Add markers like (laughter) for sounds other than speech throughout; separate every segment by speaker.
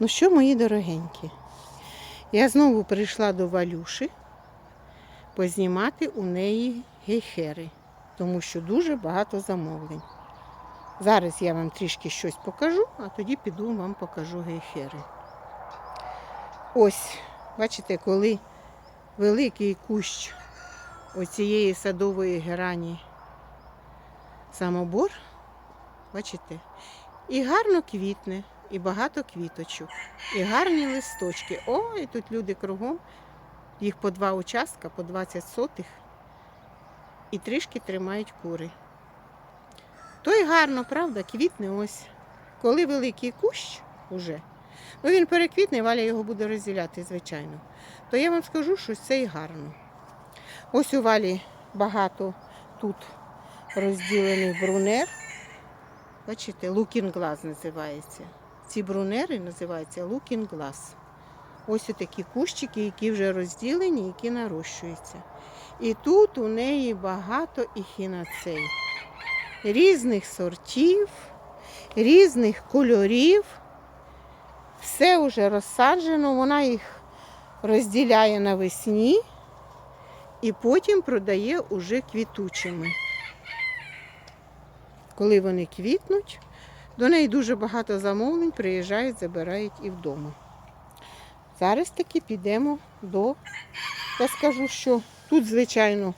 Speaker 1: Ну що, мої дорогенькі, я знову прийшла до Валюши познімати у неї гейхери, тому що дуже багато замовлень. Зараз я вам трішки щось покажу, а тоді піду вам покажу гейхери. Ось, бачите, коли великий кущ оцієї садової герані самобор, бачите, і гарно квітне, і багато квіточок, і гарні листочки. Ой, тут люди кругом, їх по два участка, по 20 сотих, і трішки тримають кури. То й гарно, правда, квітне ось. Коли великий кущ уже, ну він переквітне, Валя його буде розділяти, звичайно. То я вам скажу, що це і гарно. Ось у Валі багато тут розділений брунер. Бачите, Glass називається. Ці брунери називаються Looking Glass. Ось такі кущики, які вже розділені, які нарощуються. І тут у неї багато ехінацей. Різних сортів, різних кольорів. Все вже розсаджено, вона їх розділяє навесні і потім продає уже квітучими. Коли вони квітнуть, до неї дуже багато замовлень, приїжджають, забирають і вдома. Зараз таки підемо до, я скажу, що тут, звичайно,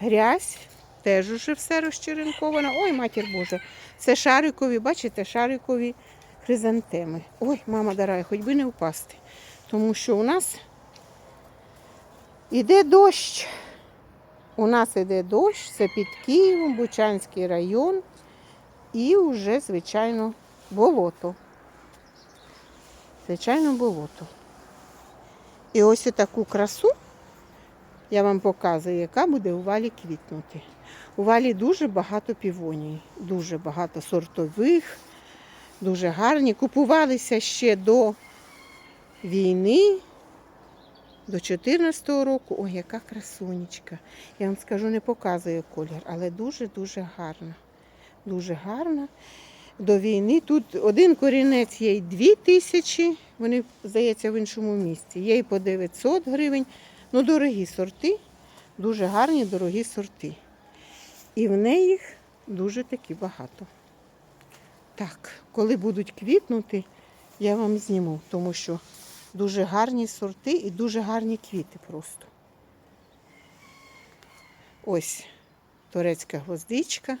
Speaker 1: грязь, теж уже все розчеренковано. Ой, матір Божа, це шарикові, бачите, шарикові хризантеми. Ой, мама дорога, хоч би не впасти. Тому що у нас іде дощ. У нас іде дощ, це під Києвом, Бучанський район і вже, звичайно, болото. Звичайно, болото. І ось таку красу я вам показую, яка буде у валі квітнути. У валі дуже багато півоній, дуже багато сортових, дуже гарні. Купувалися ще до війни, до 2014 року. Ой, яка красунечка. Я вам скажу, не показую колір, але дуже-дуже гарна. Дуже гарна. До війни тут один корінець є й 2 тисячі, вони, здається, в іншому місці. Є і по 900 гривень. Ну, дорогі сорти, дуже гарні, дорогі сорти. І в неї дуже таки багато. Так, коли будуть квітнути, я вам зніму, тому що дуже гарні сорти і дуже гарні квіти просто. Ось турецька гвоздичка.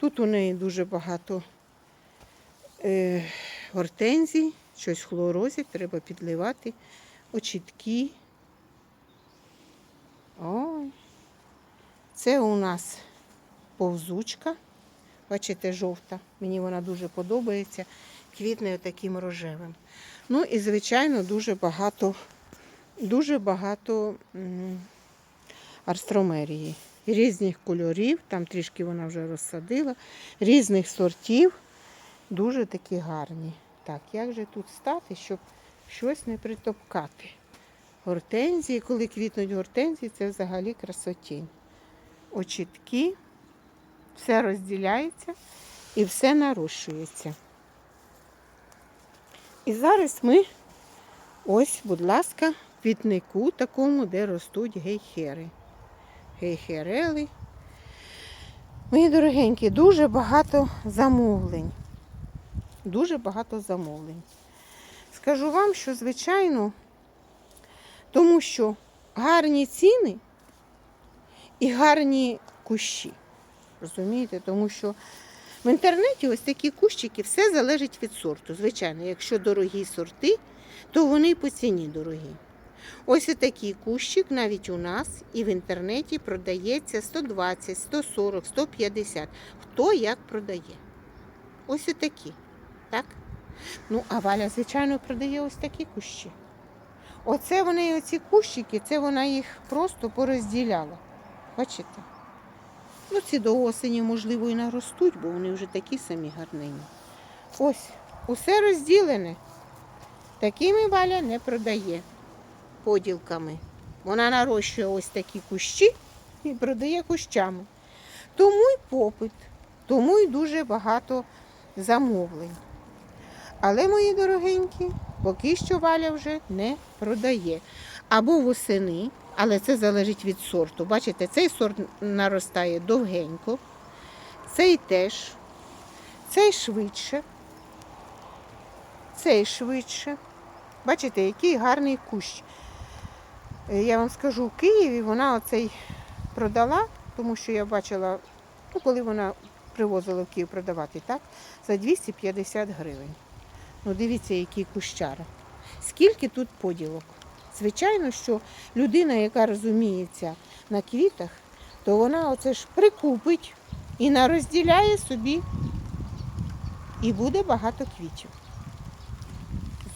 Speaker 1: Тут у неї дуже багато е, гортензій, щось хлорозить, треба підливати. Очітки. Ой. Це у нас повзучка. Бачите, жовта. Мені вона дуже подобається. Квітне таким рожевим. Ну і, звичайно, дуже багато, дуже багато арстромерії. Різних кольорів, там трішки вона вже розсадила, різних сортів. Дуже такі гарні. Так, як же тут стати, щоб щось не притопкати? Гортензії, коли квітнуть гортензії, це взагалі красотінь. Очітки, все розділяється і все нарощується. І зараз ми, ось, будь ласка, квітнику такому, де ростуть гейхери. Гейхерели. Мої дорогенькі, дуже багато замовлень. Дуже багато замовлень. Скажу вам, що, звичайно, тому що гарні ціни і гарні кущі. Розумієте? Тому що в інтернеті ось такі кущики, все залежить від сорту. Звичайно, якщо дорогі сорти, то вони по ціні дорогі. Ось такий кущик навіть у нас і в інтернеті продається 120, 140, 150. Хто як продає? Ось такі. Так? Ну, а Валя, звичайно, продає ось такі кущі. Оце вони, оці кущики, це вона їх просто порозділяла. Бачите? Ну, ці до осені, можливо, і наростуть, бо вони вже такі самі гарнені. Ось, усе розділене. Такими Валя не продає поділками. Вона нарощує ось такі кущі і продає кущами. Тому й попит, тому й дуже багато замовлень. Але, мої дорогенькі, поки що Валя вже не продає. Або восени, але це залежить від сорту. Бачите, цей сорт наростає довгенько, цей теж, цей швидше, цей швидше. Бачите, який гарний кущ. Е, Я вам скажу, в Києві вона оцей продала, тому що я бачила, ну, коли вона привозила в Київ продавати, так, за 250 гривень. Ну, дивіться, який кущара. Скільки тут поділок. Звичайно, що людина, яка розуміється на квітах, то вона оце ж прикупить і нарозділяє собі, і буде багато квітів.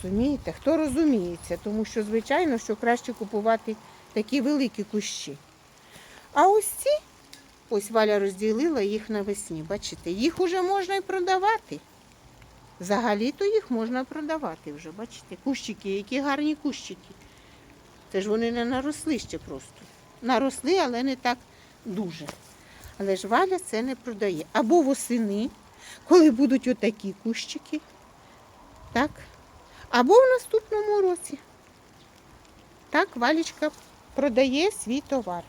Speaker 1: Розумієте? Хто розуміється, тому що, звичайно, що краще купувати такі великі кущі. А ось ці, ось Валя розділила їх навесні. Бачите, їх вже можна і продавати. Взагалі-то їх можна продавати вже, бачите, кущики, які гарні кущики. Це ж вони не наросли ще просто. Наросли, але не так дуже. Але ж Валя це не продає. Або восени, коли будуть отакі кущики, так? Або в наступному році. Так, Валічка продає свій товар.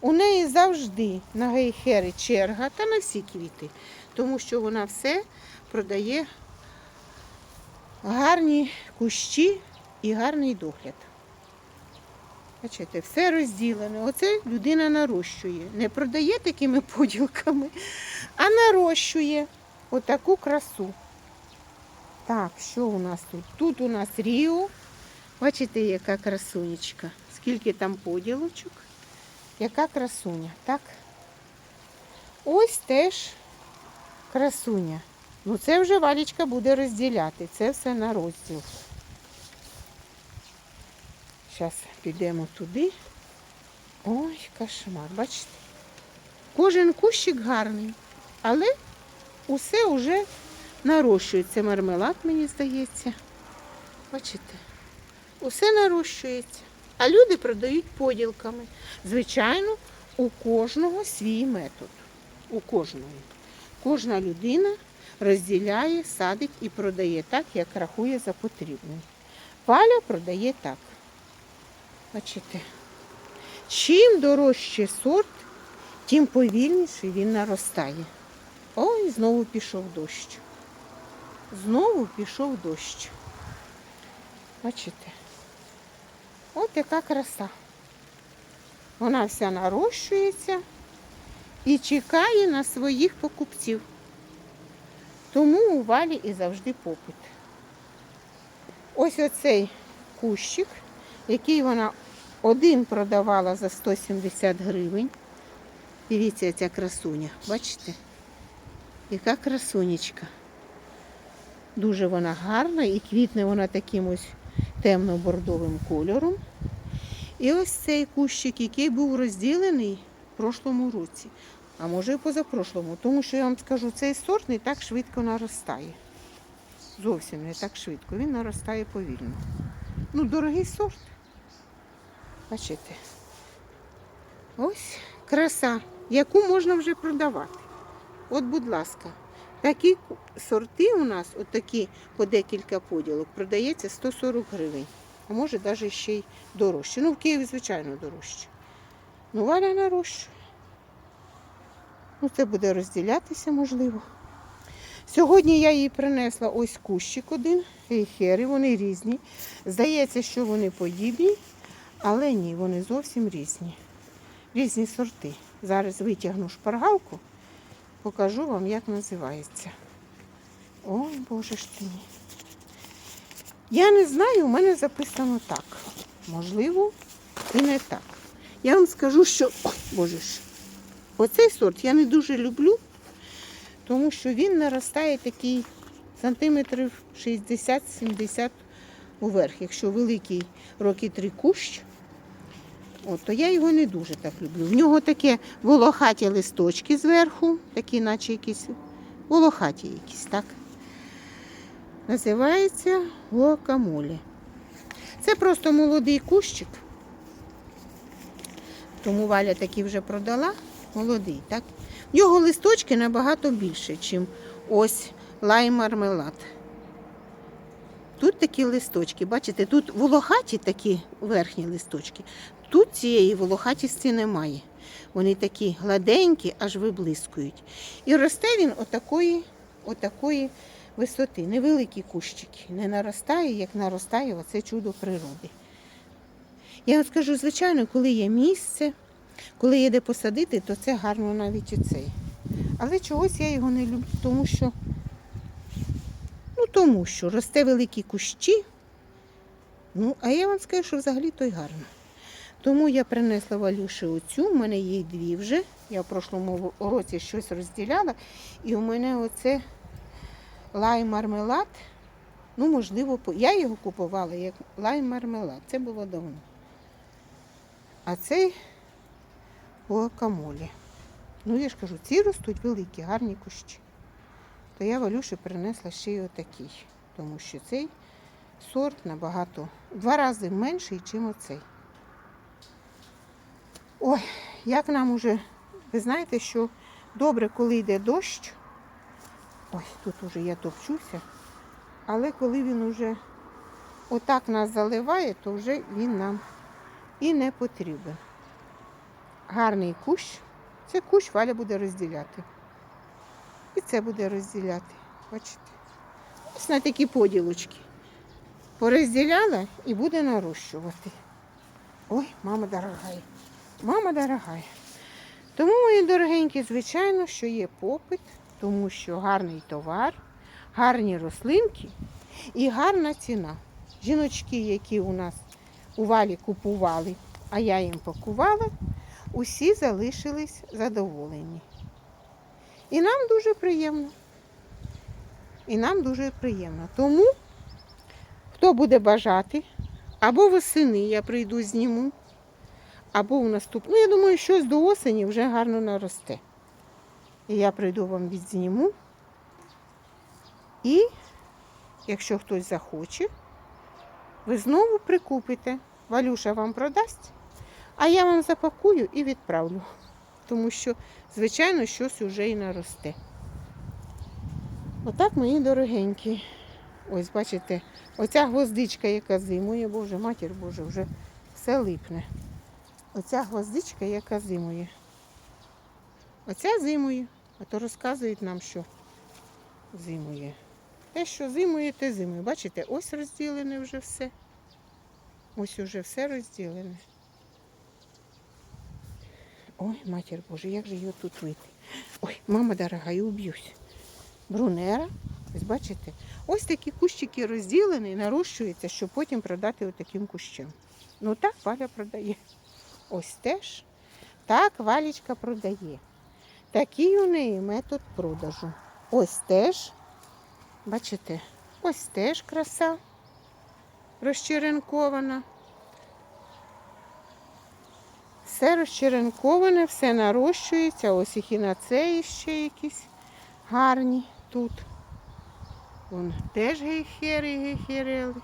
Speaker 1: У неї завжди на гейхери черга та на всі квіти, тому що вона все продає гарні кущі і гарний догляд. Бачите, все розділене. Оце людина нарощує. Не продає такими (laughs) поділками, а нарощує отаку красу. Так, що у нас тут? Тут у нас Ріо. Бачите, яка красунечка. Скільки там поділочок. Яка красуня, так? Ось теж красуня. Ну це вже валічка буде розділяти. Це все на розділ. Зараз підемо туди. Ой, кошмар, бачите? Кожен кущик гарний, але усе вже нарощується. Мармелад, мені здається. Бачите? Усе нарощується. А люди продають поділками. Звичайно, у кожного свій метод. У кожного. Кожна людина розділяє, садить і продає так, як рахує за потрібним. Валя продає так. Бачите? Чим дорожче сорт, тим повільніше він наростає. Ой, знову пішов дощ. Знову пішов дощ. Бачите? От яка краса. Вона вся нарощується і чекає на своїх покупців. Тому у валі і завжди попит. Ось оцей кущик, який вона один продавала за 170 гривень. Дивіться, ця красуня. Бачите? Яка красунечка. Дуже вона гарна і квітне вона таким ось темно-бордовим кольором. І ось цей кущик, який був розділений в прошлому році, а може і позапрошлому, тому що я вам скажу, цей сорт не так швидко наростає. Зовсім не так швидко. Він наростає повільно. Ну, дорогий сорт. Бачите? Ось краса, яку можна вже продавати. От, будь ласка, такі сорти у нас, от такі по декілька поділок, продається 140 гривень. А може навіть ще й дорожче. Ну, в Києві, звичайно, дорожче. Ну, Валя нарощує. Ну, це буде розділятися, можливо. Сьогодні я їй принесла ось кущик один, ейхери, вони різні. Здається, що вони подібні, але ні, вони зовсім різні. Різні сорти. Зараз витягну шпаргалку, покажу вам, як називається. Ой, Боже ж ти. Я не знаю, у мене записано так. Можливо, і не так. Я вам скажу, що, Ой, Боже ж, оцей сорт я не дуже люблю, тому що він наростає такий сантиметрів 60-70 уверх. Якщо великий роки три кущ, от, то я його не дуже так люблю. В нього таке волохаті листочки зверху, такі, наче якісь волохаті якісь, так? Називається гуакамолі. Це просто молодий кущик. Тому Валя такий вже продала. Молодий, так? В нього листочки набагато більше, ніж ось лай-мармелад. Тут такі листочки, бачите, тут волохаті такі верхні листочки. Тут цієї волохатісті немає. Вони такі гладенькі, аж виблискують. І росте він отакої, отакої висоти. Невеликі кущики. Не наростає, як наростає оце чудо природи. Я вам скажу, звичайно, коли є місце, коли є де посадити, то це гарно навіть і цей. Але чогось я його не люблю, тому що, ну тому що росте великі кущі. Ну, а я вам скажу, що взагалі то й гарно. Тому я принесла Валюші оцю, в мене їх дві вже. Я в прошлому році щось розділяла. І у мене оце лай-мармелад. Ну, можливо, я його купувала як лай-мармелад. Це було давно. А цей гуакамолі. Ну, я ж кажу, ці ростуть великі, гарні кущі. То я Валюші принесла ще й отакий, тому що цей сорт набагато в два рази менший, ніж оцей. Ой, як нам уже, ви знаєте, що добре, коли йде дощ. Ой, тут уже я топчуся. Але коли він уже отак нас заливає, то вже він нам і не потрібен. Гарний кущ. Це кущ Валя буде розділяти. І це буде розділяти. Бачите? Ось на такі поділочки. Порозділяла і буде нарощувати. Ой, мама дорогая. Мама дорогая. Тому, мої дорогенькі, звичайно, що є попит, тому що гарний товар, гарні рослинки і гарна ціна. Жіночки, які у нас у валі купували, а я їм пакувала, усі залишились задоволені. І нам дуже приємно. І нам дуже приємно. Тому, хто буде бажати, або восени я прийду зніму, або в наступну. Ну, я думаю, щось до осені вже гарно наросте. І я прийду вам відзніму. І якщо хтось захоче, ви знову прикупите. Валюша вам продасть, а я вам запакую і відправлю. Тому що, звичайно, щось уже і наросте. Отак, мої дорогенькі. Ось, бачите, оця гвоздичка, яка зимує, Боже, матір Боже, вже все липне. Оця гвоздичка, яка зимує. Оця зимує, а то розказують нам, що зимує. Те, що зимує, те зимує. Бачите, ось розділене вже все. Ось уже все розділене. Ой, матір Боже, як же його тут вийти? Ой, мама дорога, я уб'юсь. Брунера, ось бачите, ось такі кущики розділені, нарощуються, щоб потім продати отаким кущем. Ну так Валя продає. Ось теж. Так Валічка продає. Такий у неї метод продажу. Ось теж, бачите, ось теж краса розчеренкована. Все розчеренковане, все нарощується. Ось і хінацеї ще якісь гарні тут. Вон теж гейхери, гейхерели.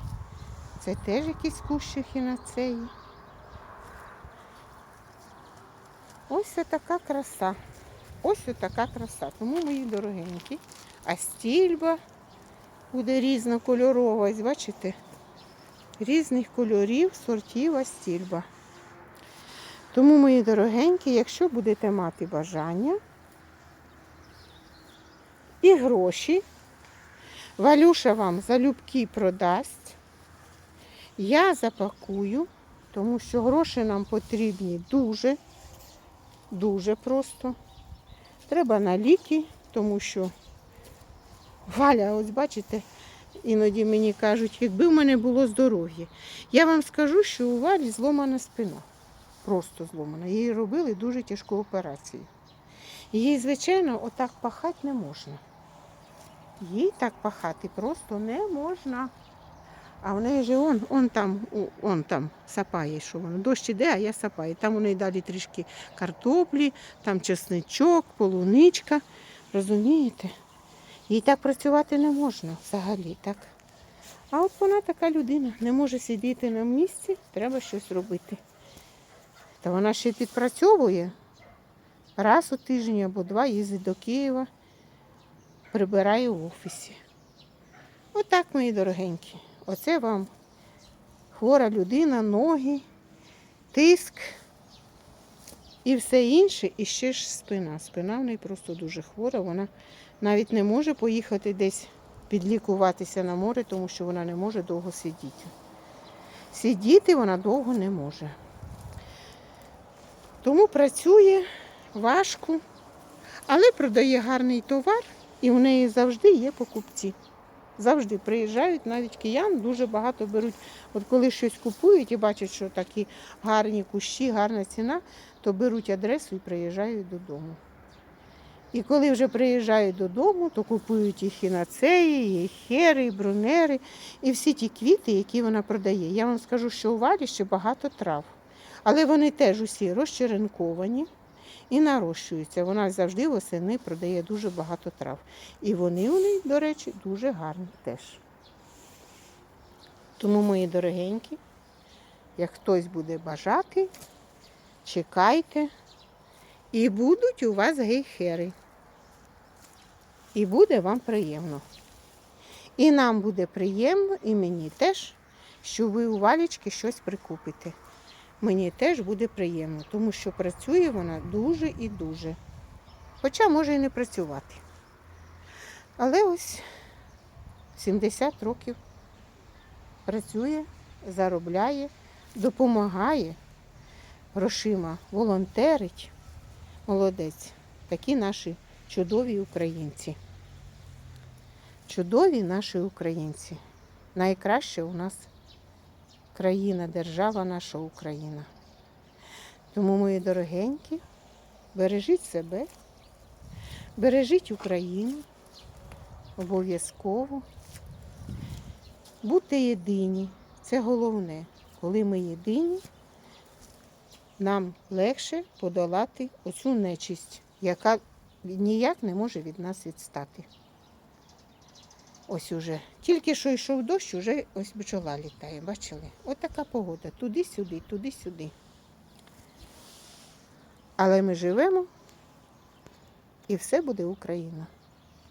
Speaker 1: Це теж якісь кущі хінацеї. Ось така краса. Ось така краса. Тому мої дорогенькі. А стільба буде різнокольорова. Ось бачите? Різних кольорів, сортів астільба. Тому, мої дорогенькі, якщо будете мати бажання і гроші, Валюша вам залюбки продасть, я запакую, тому що гроші нам потрібні дуже, дуже просто. Треба на ліки, тому що Валя, ось бачите, іноді мені кажуть, якби в мене було здоров'я. Я вам скажу, що у Валі зломана спина. Просто зломана. Їй робили дуже тяжку операцію. Їй, звичайно, отак пахати не можна. Їй так пахати просто не можна. А в неї же он, он там, он там сапає, що воно. Дощ іде, а я сапаю. Там у неї далі трішки картоплі, там чесничок, полуничка. Розумієте? Їй так працювати не можна взагалі. так. А от вона така людина, не може сидіти на місці, треба щось робити. Та вона ще підпрацьовує. Раз у тиждень або два їздить до Києва, прибирає в офісі. Отак, мої дорогенькі. Оце вам хвора людина, ноги, тиск і все інше, і ще ж спина. Спина в неї просто дуже хвора. Вона навіть не може поїхати десь підлікуватися на море, тому що вона не може довго сидіти. Сидіти вона довго не може. Тому працює важко, але продає гарний товар, і в неї завжди є покупці. Завжди приїжджають, навіть киян дуже багато беруть. От коли щось купують і бачать, що такі гарні кущі, гарна ціна, то беруть адресу і приїжджають додому. І коли вже приїжджають додому, то купують і хінацеї, і хери, і брунери, і всі ті квіти, які вона продає. Я вам скажу, що у Валі ще багато трав. Але вони теж усі розчеренковані і нарощуються. Вона завжди восени продає дуже багато трав. І вони у неї, до речі, дуже гарні теж. Тому, мої дорогенькі, як хтось буде бажати, чекайте. І будуть у вас гейхери. І буде вам приємно. І нам буде приємно, і мені теж, що ви у валічки щось прикупите. Мені теж буде приємно, тому що працює вона дуже і дуже. Хоча може і не працювати. Але ось 70 років працює, заробляє, допомагає грошима, волонтерить. Молодець. Такі наші чудові українці. Чудові наші українці. Найкраще у нас країна, держава наша Україна. Тому, мої дорогенькі, бережіть себе, бережіть Україну обов'язково. Будьте єдині. Це головне. Коли ми єдині, нам легше подолати оцю нечисть, яка ніяк не може від нас відстати. Ось уже. Тільки що йшов дощ, уже ось бджола літає. Бачили? Ось така погода. Туди-сюди, туди-сюди. Але ми живемо і все буде Україна.